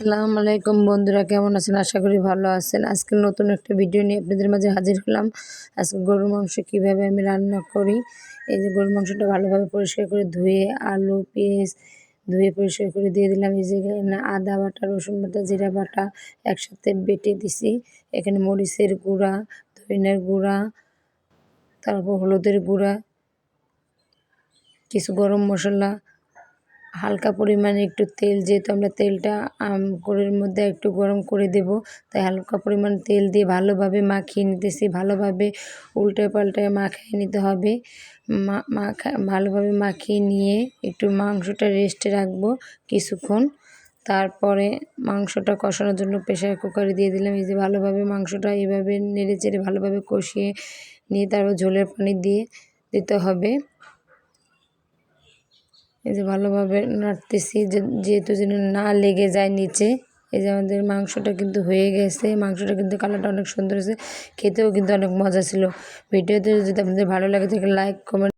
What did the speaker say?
আসসালামু আলাইকুম বন্ধুরা, কেমন আছেন? আশা করি ভালো আছেন। আজকে নতুন একটা ভিডিও নিয়ে আপনাদের মাঝে হাজির হলাম। আজকে গরুর মাংস কীভাবে আমি রান্না করি? এই যে গরুর মাংসটা ভালোভাবে পরিষ্কার করে ধুয়ে, আলু, পেঁয়াজ ধুয়ে পরিষ্কার করে দিয়ে দিলাম। এই যে এখানে আদা বাটা, রসুন বাটা, জিরা বাটা একসাথে বেটে দিছি। এখানে মরিচের গুঁড়া ধনিয়ার গুঁড়া, তারপর হলুদের গুঁড়া, কিছু গরম মশলা হালকা পরিমাণে একটু তেল, যেহেতু আমরা তেলটা কড়ির মধ্যে একটু গরম করে দেব, তাই হালকা পরিমাণ তেল দিয়ে ভালোভাবে মাখিয়ে নিতেছি। ভালোভাবে উল্টে পাল্টে মাখিয়ে নিতে হবে। মাখা, ভালোভাবে মাখিয়ে নিয়ে একটু মাংসটা রেস্টে রাখব কিছুক্ষণ। তারপরে মাংসটা কষানোর জন্য প্রেশার কুকারে দিয়ে দিলাম। এই যে ভালোভাবে মাংসটা এভাবে নেড়ে চেড়ে ভালোভাবে কষিয়ে নিয়ে তারপর ঝোলের পানি দিয়ে দিতে হবে। এই যে ভালোভাবে নাড়তেছি যেহেতু যেন না লেগে যায় নিচে, এই যে আমাদের মাংসটা কিন্তু হয়ে গেছে, মাংসটা কিন্তু কালারটা অনেক সুন্দর হয়েছে, খেতেও কিন্তু অনেক মজা ছিল। ভিডিওতে যদি আপনাদের ভালো লাগে থাকে লাইক কমেন্ট